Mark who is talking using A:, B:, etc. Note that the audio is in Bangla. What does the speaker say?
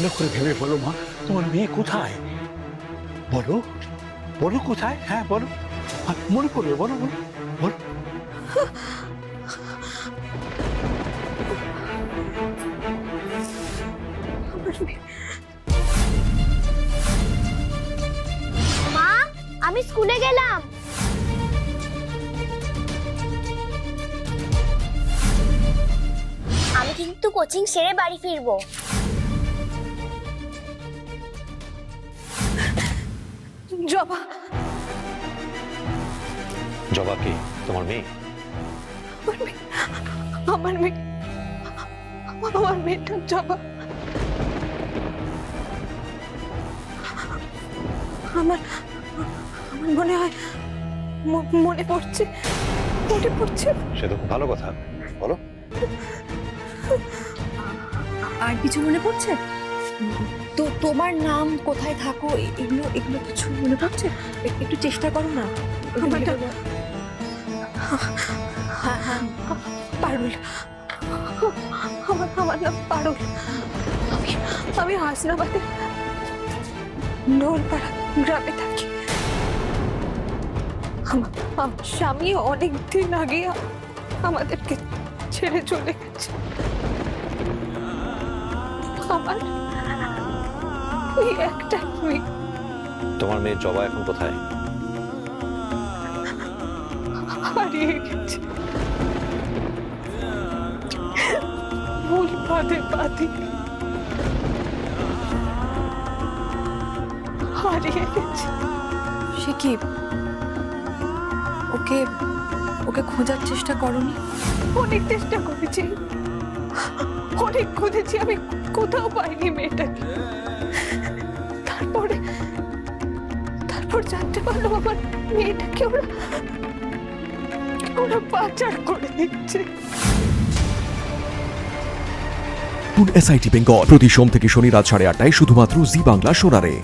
A: ভালো করে ভেবে বলো, মা। তোমার মেয়ে কোথায়? বলো। বলো কোথায়? হ্যাঁ বলো। মনে পড়বে, বলো বলো। বলো।
B: মা, আমি স্কুলে গেলাম। আমি কিন্তু কোচিং সেরে বাড়ি ফিরবো।
C: জবা।
D: জবা কে? তোমার মেয়ে?
C: আমার মেয়ে। আমার মেয়ে। আমার মেয়েটা জবা। আমার আমার মনে হয় মনে পড়ছে মনে পড়ছে।
D: সে তো খুব ভালো কথা। বলো।
C: আর কিছু মনে পড়ছে? তো তোমার নাম কোথায় থাকো? এগুলো এগুলো কিছু মনে পড়ছে? একটু চেষ্টা করো না। হ্যাঁ হ্যাঁ। পারুল। আমার আমার নাম পারুল। আমি আমি হাসনাবাদে নোলপাড়া গ্রামে থাকি। আমার স্বামী অনেক দিন আগে আমাদেরকে ছেড়ে চলে গেছে। আমার এই একটা মেয়ে।
D: তোমার মেয়ে জবা এখন কোথায়?
C: হারিয়ে গেছে। ভুল পাদে পাদি হারিয়ে গেছে। সে কি? ওকে ওকে খোঁজার চেষ্টা করনি? অনেক চেষ্টা করেছি। অনেক খুঁজেছি আমি কোথাও পাইনি মেয়েটাকে। জানতে পারলাম আমার মেয়েটাকে ওরা ওরা পাচার করে দিচ্ছে।
E: এসআইটি বেঙ্গল প্রতি সোম থেকে শনি রাত সাড়ে আটটায় শুধুমাত্র জি বাংলা সোনারে।